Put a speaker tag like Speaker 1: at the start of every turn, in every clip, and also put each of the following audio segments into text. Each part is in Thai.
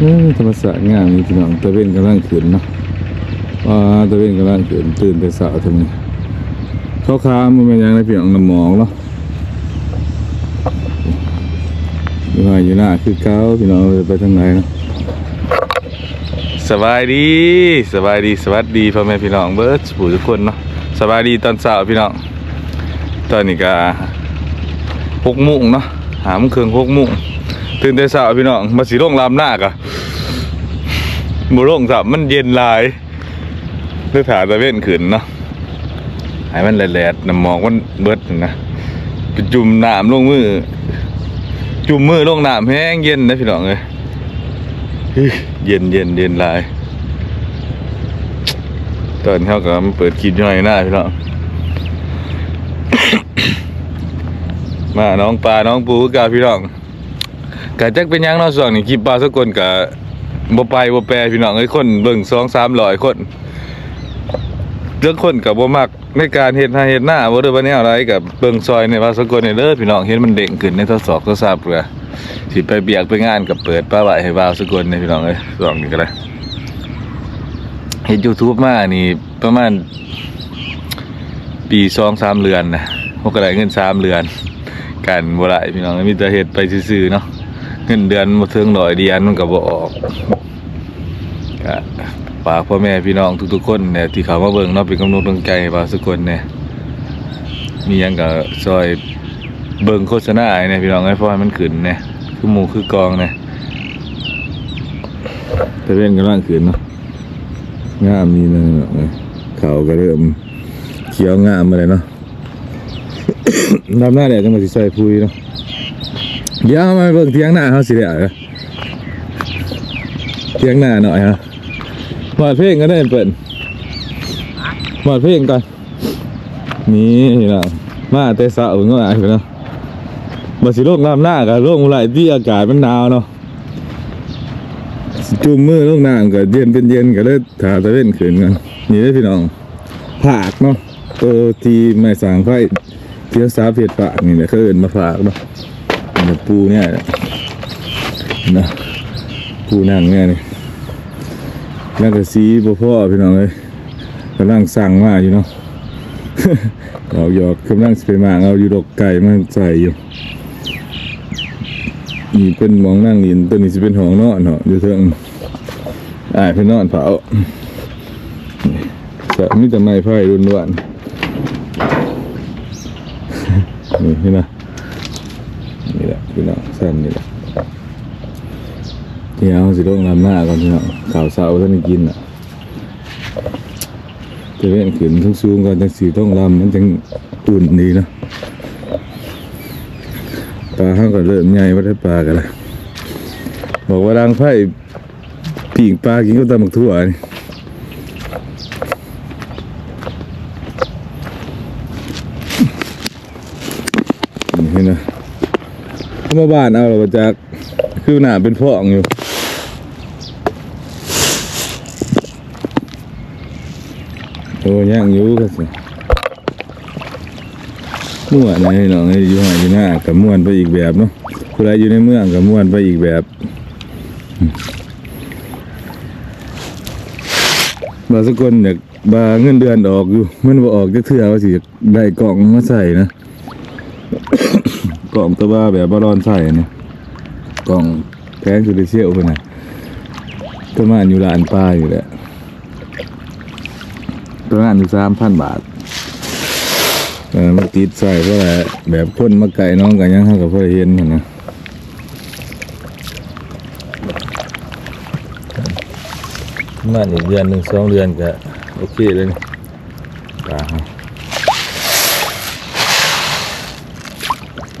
Speaker 1: เอ้ธรรมศาสตร์งามนี่พี่น้องตะเวนกำลังขึ้นเนาะว่าตะเวนกำลังขึ้นตื่นแต่เช้าทำนี้เขาค้ามันเป็นยังไงพี่น้องน้ำหมองเนาะอยู่หน้าอยู่หน้าคือเก้าพี่น้องไปทางไหนนะสบายดีสบายดีสวัสดีพ่อแม่พี่น้องเบิร์ดผู้ทุกคนเนาะสบายดีตอนเช้าพี่น้องตอนนี้ก็หกโมงเนาะหามเครื่องหกโมง ตื่นแต่เช้าพี่น้องมาสีร่งลามหน้ากะบ่ร่งสับมันเย็นลายเลือถาตะเว้นขึ้นเนาะให้มันแหลดๆน้ำหมอกมันเบิดนะไปจุ่มน้ำลงมือ จุ่มมือลงน้ำแห้งเย็นนะพี่น้องเลยเย็นเย็นเย็นลายตอนเขาก็มาเปิดคลิปย่อยหน้าพี่น้องมาน้องปลาน้องปูกับพี่น้อง กะจักเป็นหยังเนาะส่วนนี้คลิปปลาสกลกะบ่ไปบ่แปรพี่น้องเอ้ยคนเบิ่ง2 300คนเรื่องคนก็บ่มักในการเฮ็ดหาเฮ็ดหน้าบ่ได้ว่าแนวอะไรกับเบิ่งซอยในปลาสกลนี่เด้อพี่น้องเห็นมันเด้งขึ้นในทศัพท์โทรศัพท์เพื่อสิไปเบียกไปงานกับเปิดปลาไหวให้ปลาสกลนี่พี่น้องเอ้ยลองนี่ก็ได้เฮ็ด YouTube มานี่ประมาณปี2-3เดือนนะพวกก็ได้เงิน3เดือนกันบ่ได้พี่น้องมีแต่เฮ็ดไปซื่อๆเนาะ เงินเดือนบ่ถึงร้อยเดือนมันก็บ่ออกก็ฝากพ่อแม่พี่น้องทุกๆคนเนี่ยที่เขามาเบิ่งเนาะเป็นกำลังกำลังใจให้บ่าวสกลเนี่ยมียังก็ซอยเบิ่งโฆษณาให้เนี่ยพี่น้องให้พ่อให้มันขึ้นเนี่ยคือหมูคือกองเนี่ยแต่เว้นกำลังขึ้นเนาะงามนี่นะเขาก็เริ่มเขียวงามมาเลยเนาะดำหน้าแดดจังมาสิใส่พุยเนาะ เดี๋ยวมาเบิ่งเทียงหน้าเขาสิได้เหรอเทียงหน้าหน่อยฮะมอดเพลงก็ได้เปิดมอดเพลงก่อนนี่นะมาแต่สาวเงาไอ้เนาะมาสิโลกน้ำหน้ากับโลกอะไรที่อากาศมันหนาวเนาะจุ่มมือโลกน้ำก็เย็นเป็นเย็นก็เลยถาตะเว้นขึ้นกันนี่ได้พี่น้องผากเนาะตัวทีไม่สางไฟเที่ยวสาเพียดปากนี่แหละเขาเอินมาฝากเนาะ นี่ปูเนี่ยนะปูนั่งเนี่ยนี่นั่งกับสีบ่พ่อพี่น้องเลยกำลังสั่งมาอยู่เนาะเอาหยอกกำลังสไปมางเอาอยู่ดอกไก่มาใส่อยู่นี่เป็นมองนั่งอินตัวนี้จะเป็นห้องนอนเนาะอยู่เทิงอ่าเป็นนอนเผานี่สะมีแต่ไม้ไผ่รุนวนนี่นี่นะ แหละพี่น้องสั้นนี่แหละเดี๋ยวสิลงลำหน้าก่อนพี่น้องข่าวเสาท่านกินอะจะเล่นขึ้นทั้งสูงก่อนจังสีต้องลำมันจังอุ่นดีนะปลาข้างก็เริ่มใหญ่ว่าได้ปลากันละบอกว่าดังไพ่ปีกปลากินก็ตำบักทั่วนี่ นี่เห็นนะ เข้ามาบ้านเอาเราจากคือหนาเป็นพ่องอยู่โอ้ย่างอยู่ก็สิม่วนนะพี่น้องไอ้อยู่หอยอยู่หน้ากับม่วนไปอีกแบบเนาะผู้ใดอยู่ในเมืองกับม่วนไปอีกแบบบาสกุลอยากบาเงินเดือนออกอยู่มันบ่ออกจะเทื่อว่าสิได้กล่องมาใส่นะ ล่องตัวบ้าแบบบอลอนใส่เนี่ยกล่องแพงสุดเชี่ยวคนน่ะประมาณอยู่ร้านป้าอยู่แหละประมาณอยู่สามพันบาทเออมันติดใส่เพราะอะไรแบบพ่นมาไก่น้องกันยังเท่ากับพ่อเห็นหั่นนะมาอีกเดือนหนึ่งสองเดือนก็โอเคเลยนี่าฮะ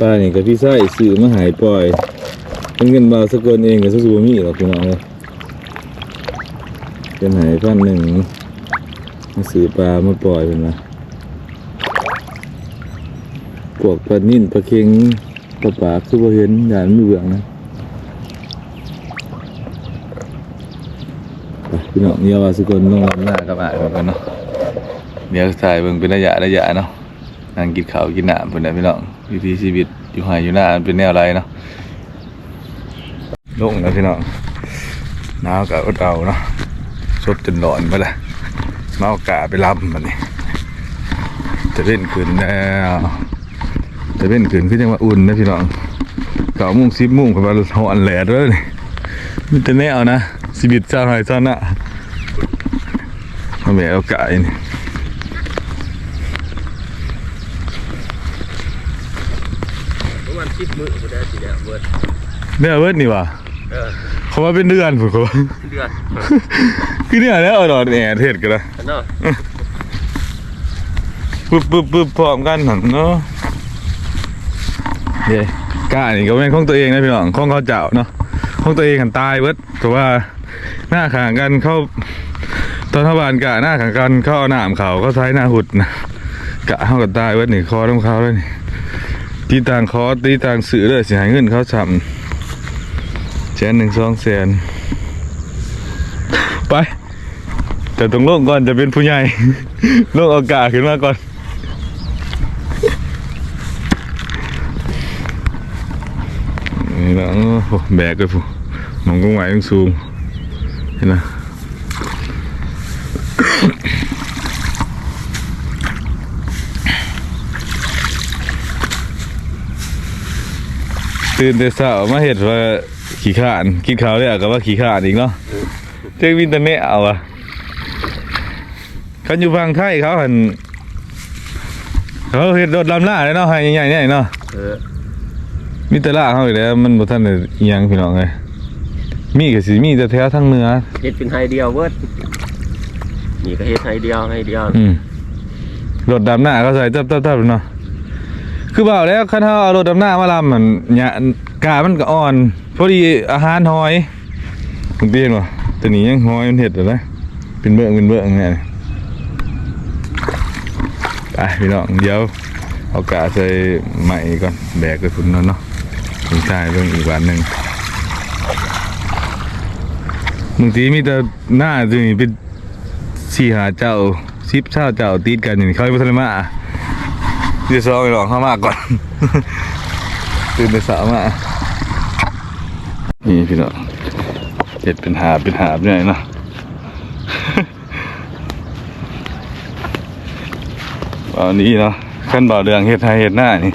Speaker 1: ปลาเนี่ยกับพี่ไส้ซื้อมาหายปล่อยเป็นเงินบาวสกลเองกับสู้มีหรอกพี่น้องเลยเป็นหายพันหนึ่งมาซื้อปลามาปล่อยเป็นมาพวกปลานิ่นปลาเค็งปลาปากคือบ่เห็นอย่านมือเบื่องนะพี่น้องเนี่ยว่าสกลต้องรับหน้ากับอ่านกันเนาะเดี๋ยวถ่ายเบิ่งเป็นระยะระยะเนาะนั่งกินข้าวกินน้ำเพื่อนนะพี่น้อง วิถีชีวิตอยู่หายอยู่หน้าเป็นแนวไรเนาะลงนะพี่น้องหนาวกับอดเอาเนาะซบจนร้อนไปละมาเอากาไปรับมันนี่จะเล่นขึ้นแล้วจะเล่นขึ้นคือยังว่าอุ่นนะพี่น้องเก้ามุ้งสิบมุ้งกับว่าหอนแหลดเลยนี่มันจะแน่เอานะสิบิตเจ้าหอยซ่อนน่ะมาแบกเอากาอีนี่
Speaker 2: ประมาณสิบ มื้อก็ได้สิเนี่ยเบิด
Speaker 1: แม่เวิร์ดนี่วะ
Speaker 2: เออ
Speaker 1: เขาว่าเป็นเดือนผมเขาว่า
Speaker 2: เดือน
Speaker 1: คือเนี่ยแล้วเอาดอกแหน่เทศกันละ
Speaker 2: อันเนาะ
Speaker 1: ปึ๊บปึ๊บปึ๊บพร้อมกันหันเนาะเย้กล้านี่ก็เป็นของตัวเองนะพี่น้องของเขาเจ้าเนาะของตัวเองหันตายเบิดแต่ว่าหน้าขางกันเข้าตอนทบานกะหน้าขางกันเข้าเอาหนามเขาเขาใช้หน้าหุดนะกะเข้ากับตายเบิดนี่คอต้องเขาเลยนี่ ตีต่างคอตีต่างสื่อเลยเสียหายเงินเขาช้ำแสนหนึ่งสองแสนไป แต่ต้องลงก่อนจะเป็นผู้ใหญ่ โลงเอากาศขึ้นมาก่อนนี่นะโอ้แบกเลยผู้มองกุ้งไหวต้องสูงเห็นนะ ตื่นแต่เช้ามาเห็ดว่าขี้ข้านกินข้าวเลยก็ว่าขี้ข้านอีกเนาะเจ๊วินเทอร์เน็ตเอาอะเขาอยู่ฟังไทยเขาหันเขาเห็ดรถลำหน้าเลยเนาะให้ใหญ่ๆเนี่ยเนาะ
Speaker 2: เออ
Speaker 1: มีแต่ล่าเขาอีกแล้วมันบ่ทันได้อิหยังพี่น้องเลยมีก็สิมีแต่แถวทางเหนือ
Speaker 2: เฮ็ดเป็นไฮเดียวเบิดนี่ก็เฮ็ดไฮเดียวไฮเดียว
Speaker 1: อืมรถดำหน้าเขาใส่ตับๆๆเนาะ คือเบาแล้วคันเฮาเอารถดำหน้ามาลำมันเนี่ยกามันก็อ่อนพอดีอาหารหอยคุณเตี้ยนบ่ตัวนี้ยังหอยมันเห็ดอยู่นะเป็นเบื้องเป็นเบื้องเนี่ยไปพี่น้องเดี๋ยวเอากาใส่ใหม่ก่อนแบกไปฝุ่นนเนาะถึงชายเรื่องอีกวันหนึ่งบางทีมีแต่หน้าตัวนี้เป็นสี่หาเจ้าสิบเช้าเจ้าติดกันอย่างนี้เขาไม่ทันได้มา เดี๋ยวซ้อมไปลองเข้ามากก่อน ตื่นแต่สาวมานี่พี่น้องเห็ดเป็นหาบเป็นหาบเนี่ยเนาะตอนนี้เนาะขั้นบ่าวเรืองเฮ็ดไทยเฮ็ดหน้านี่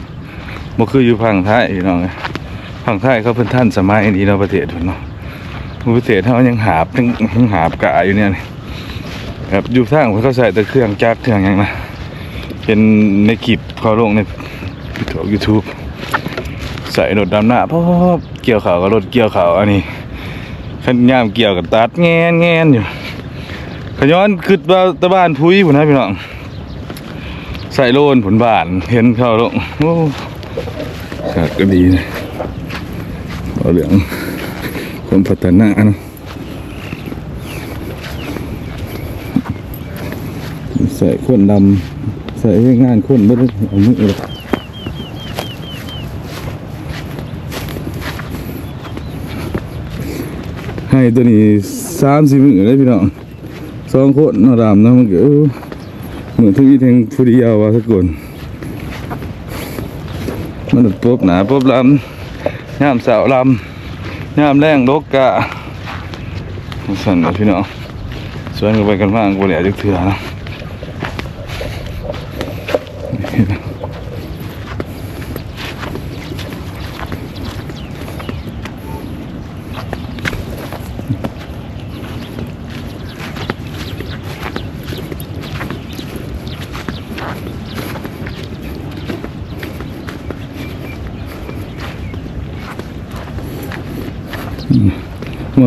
Speaker 1: บ่คืออยู่ฝั่งไทยพี่น้องพังไทยเขาเพิ่นท่านสมัยนี้เนาะประเทศเพิ่นเนาะประเทศเฮายังหาบยังหาบกะอยู่เนี่ยนี่แบบอยู่ทางเพิ่นเขาใส่แต่เครื่องจักรเครื่องหยังนะ เป็นในคลิปเขาลงใน YouTube ใส่รถดำหน้าเพอบเกี่ยวเขาวกับรถเกี่ยวเขาวอันนี้ขันย่ามเกี่ยวกับตัดแงนแงนอยู่ขย้อนขึ้นว่าตะบ้านพุ้ยพุ่นะพี่น้องใส่โลนผลบานเห็นเขาล้วโอ้ขาดก็ดีนะเอาเรื่องความพัฒนาเนาะใส่คนดดำ ส่ให้งานคนไม่ได้เอามือเลยให้ตัวนี้สามสี่มือเลยพี่น้องสองคนนาะดำเนาะมันก็เออเหมือนที่มีแทงผู้เดียวว่าสักคนมันปุ๊บหนาปุ๊บลำยามสาวลำยามแรงลกกะสั่นนะพี่น้องสวนกันไปกันมากบ่เหลือจักเถื่อนะ ว่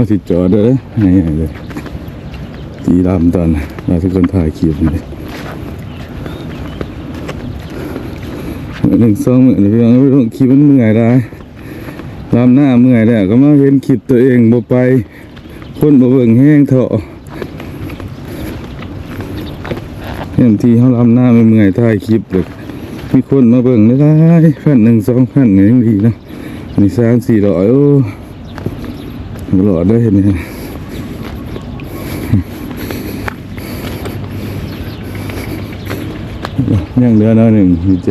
Speaker 1: าสิจอดเลยให้ๆเลยจีลำตอนเราทุกคนถ่ายคลิปเลย หนึ่งสองหมื่นพี่น้องพี่น้องคลิปมันเมื่อยได้ลำหน้าเมื่อยแล้วก็มาเห็นคลิปตัวเองบ่ไปคนบ่เบิ่งแห้งเถาะเห็นทีเขาลำหน้าไม่เมื่อยถ่ายคลิปเลยมีคนมาเบิ่งได้พันหนึ่งสองพันก็ยังดีนะมีสามสี่ร้อยโอ้หลอดได้เห็นไหมยังเหลือน้อยหนึ่งมีเจ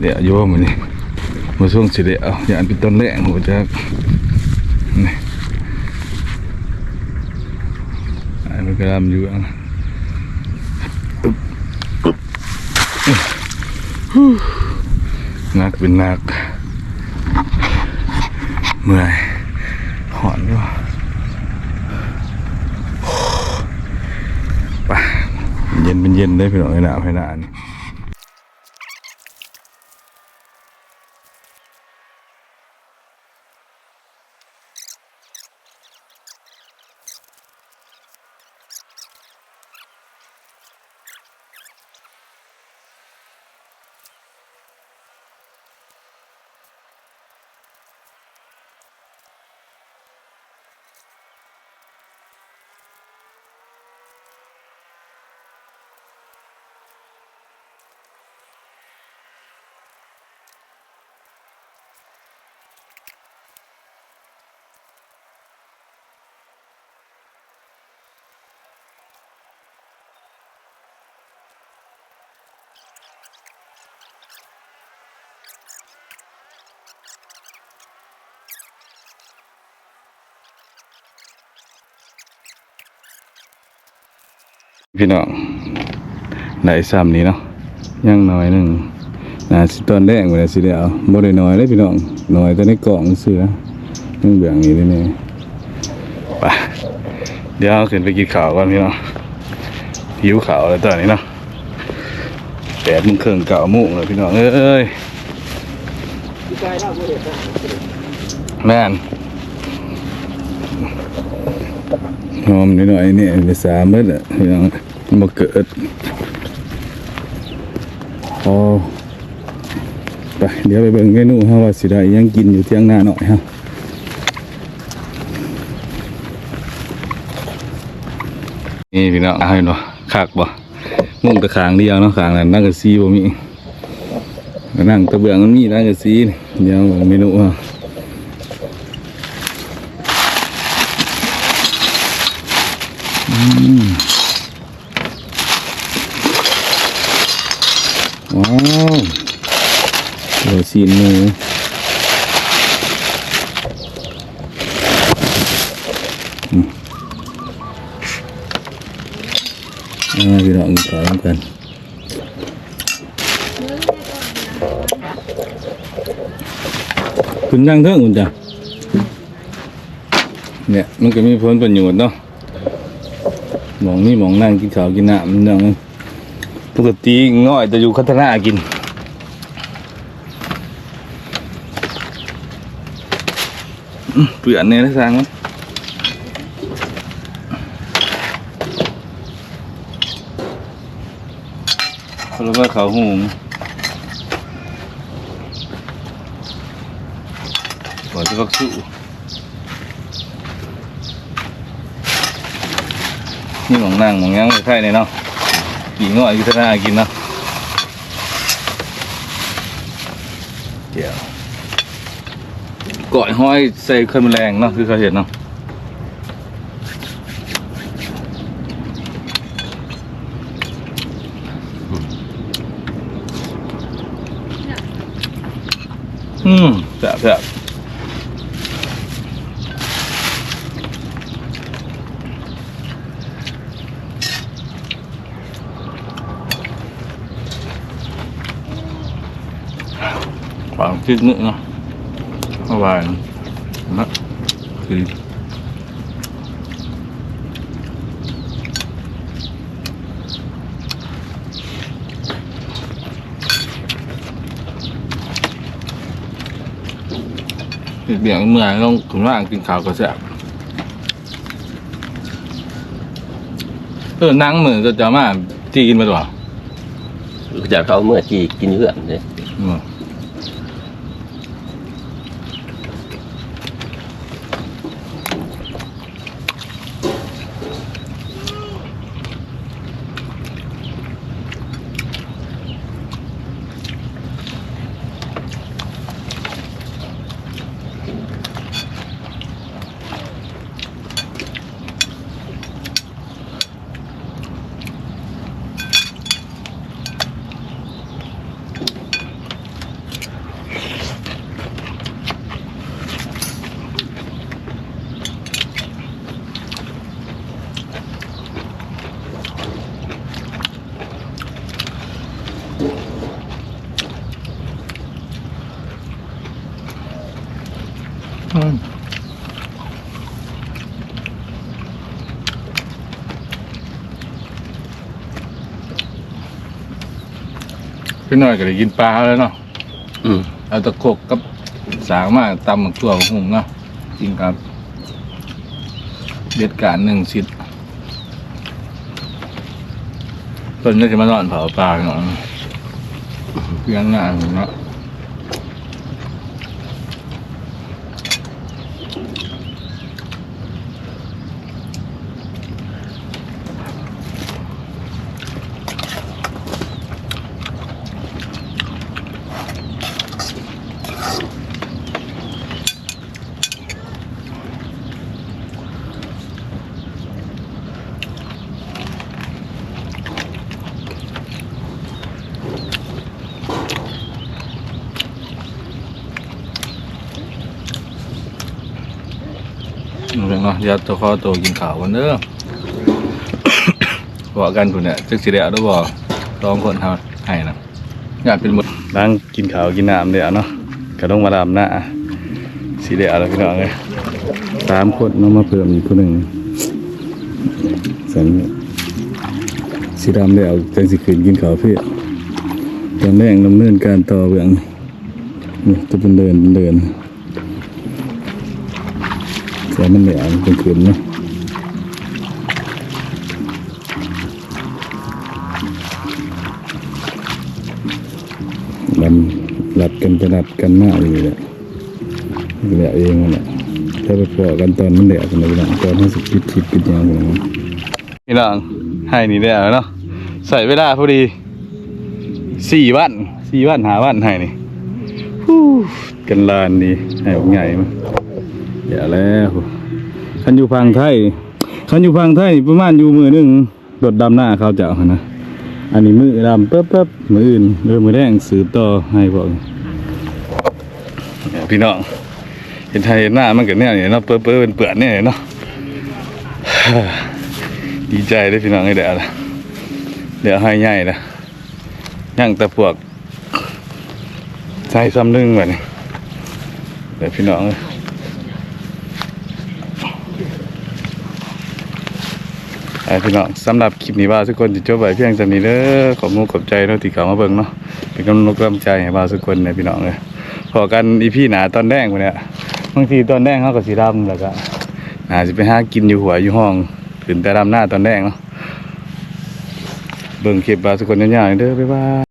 Speaker 1: เลี้ยหนึ่งมันน้อยนะลายเติบเนี่ยนั่นเลยเดี๋ยวโยมมันนี่มาช่วงสิเดียวอย่างเป็นต้นแรกหัวจักนี่อันนี้ก็ทำอยู่อะนักเป็นนักเมื่อยหอนอยู่ไปเย็นเป็นเย็นได้พี่น้องไอ้หนาวให้หนานี่ พี่น้องได้ซ้ำนี้เนาะยังน้อยหนึ่งน่าสิตอนแรกเวลาสิได้เอาบ่ได้น้อยเลยพี่น้องน้อยแต่ในกล่องซื้อนะยังเบี่ยงนี้เลยเนี่ยไปเดี๋ยวขึ้นไปกินข้าวก่อนพี่น้องหิวข้าวแล้วตอนนี้เนาะแปดโมงเครึ่งเก้าโมงแล้วพี่น้องเอ้ยแม่น หอมนิดหน่อยนี่ภาษาเมื่อละพี่น้องมาเกิดโอ้ไปเดี๋ยวไปเบิ่งเมนูฮะว่าสิได้ยังกินอยู่เที่ยงหน้าหน่อยฮะนี่พี่น้องเอาเห็นบ่คักบ่มุ่งตะขางเดียวเนาะขางนั้นนั่งกับซีบ่มีนั่งตะเบืองมันมีนั่งกับซีเดี๋ยวเบิ่งเมนูฮะ ว้าวเดี๋ยวซีนหมูอืมอ่าพี่น้องขอร่วกันคุณนั่งเถอะคุณจ้ะเนี่ยมันก็มีผลประโยชน์เนาะ มองนี่มองนั่งกินข้าวกินน้ำมันเนาะปกติง่อยจะอยู่คัฒนากินเปลือนเนี่ยนะสังเขาเรียกว่าเขาหุงก่อนจะพักสู้ นี่หมองนั่งหมองยังไม่ใช่เนี่ยเนาะผีง่อยอยู่ทางหน้ากินเนาะเดี๋ยวก่อยห้อยใส่เครื่องแรงเนาะคือเขาเห็นเนาะอืมแซ่บแซ่บ ความคิดนึกเนาะเมื่อวานนะคือเบี่ยงเมื่อยต้องถึงว่ากินข้าวก็แซ่บเออนั่งมือก็จะมาที่กินมาตัว
Speaker 2: อยากเขาเมื่อกี้กินเหือนเลย
Speaker 1: พี่น้อยก็ได้กินปลาแล้วเนาะ
Speaker 2: อืม
Speaker 1: เอาตะโคกกับสางมาตำหตัวของหุ่งเนาะจริงครับ เด็ดการหนึ่งสิทธิ์ต้นนี้จะมานอนเผาปลาเนาะเพียงงานเนาะ เอาเรื่องเนาะอย่าตัวคอโตวกินข่าวกันเด้อบอกกันคุณเนี่ยจึกสิเดียวด้วยบอกลองคนทำให้นะอยากเป็นหมดนั่งกินข้าวกินน้ำเดี๋ยวเนาะก็ต้องมาดำหน้าสีเดียวแล้วพี่น้องเลยสามคนน้องมาเพิ่มอีกคนหนึ่งสันสีดำเดียวจังสิคืนกินข้าวเพื่อตอนแรกดำเนินการต่อเบื้องนี่จะเป็นเดินเป็นเดิน มันเหลือเป็นคืนเนาะมันรัดกันไปรัดกันหน้าอยู่แหละเหลือเองนั่นแหละถ้าไปพอกันตอนมันเหลือกันเลยนะตอนที่สิบคิดคิดกันยังไงพี่น้องให้นี่ได้แล้วเนาะใส่เวลาพอดีสี่วันสี่วันหาวันให้นี่กันลานดีให้ออกใหญ่มาเดี๋ยวแล้ว คันอยู่พังไทยคันอยู่พังไทยประมาณอยู่มือหนึงรถดำหน้าเขาจะเอานะ อันนี้มือดำปั๊บปั๊บมืออื่นเริ่มมือแดงสืบต่อให้พวกเนี่ยพี่น้องเห็นไทยเห็นหน้ามันก็เนี่ยเนี่ยเนาะเปื้อเปื้อเป็นเปื่อนเนี่ยเนาะดีใจเลยพี่น้องไอ้เดี๋ยวละเดี๋ยวให้ใหญ่ละย่างต่พวกใส่ซ้ำนึ่งแบบนี้เดี๋ยวพี่น้องเอ้ย ไอ้ พี่น้องสำหรับคลิปนี้บ้าทุกคนจะจบไปเพียงจำนี้เด้อขอบมุกขอบใจเนาะที่เขามาเบิ่งเนาะเป็นกำลังกำลังใจให้บ้าทุกคนเนี่ยพี่น้องเลยพอกันอีพี่หนาตอนแดงวันเนี้ยบางทีตอนแดงเขาก็สีดำแล้วก็อาจะไปหากินอยู่หัวอยู่ห้องถึงแต่ดำหน้าตอนแดงเนาะเบิ่งคลิปบ้าทุกคนยาวๆเด้อบ๊ายบาย